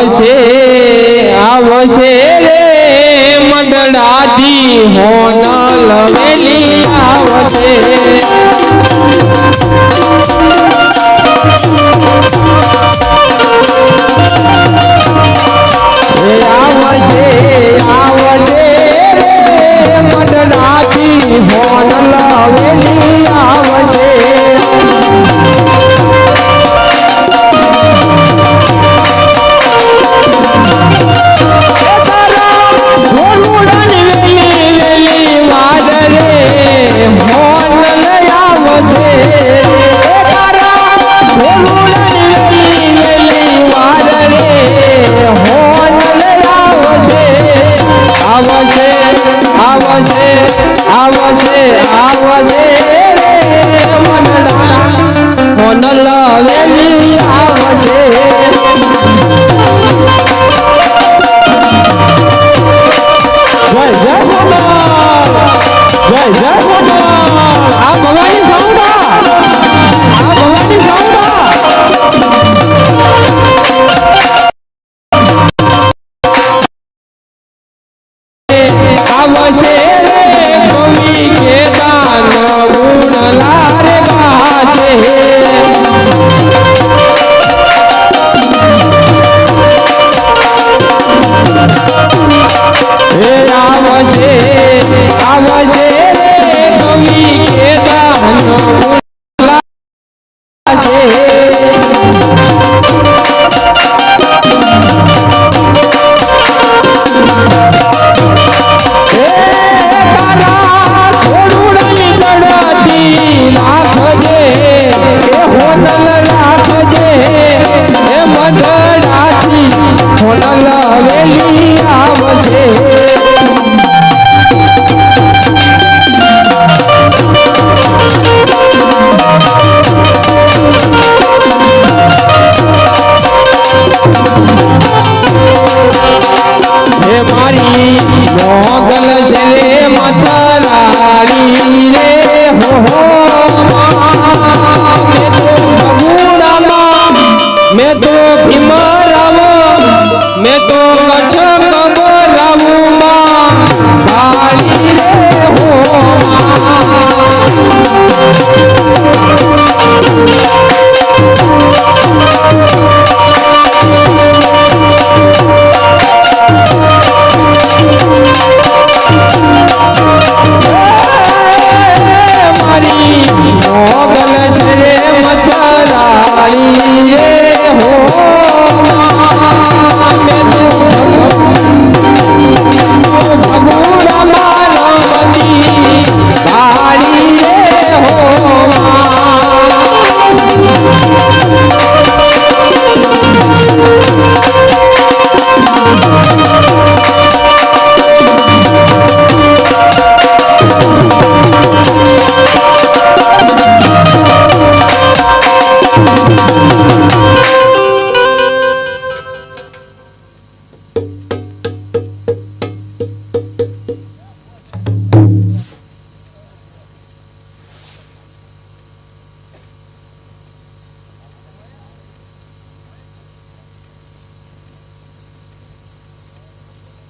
આવશે આવશે રે મંડળાથી હોન લવેલી આવશે Thank you. આવશે આવશે આવશે રે મનડા મોનલા love. वचन बबराऊ मां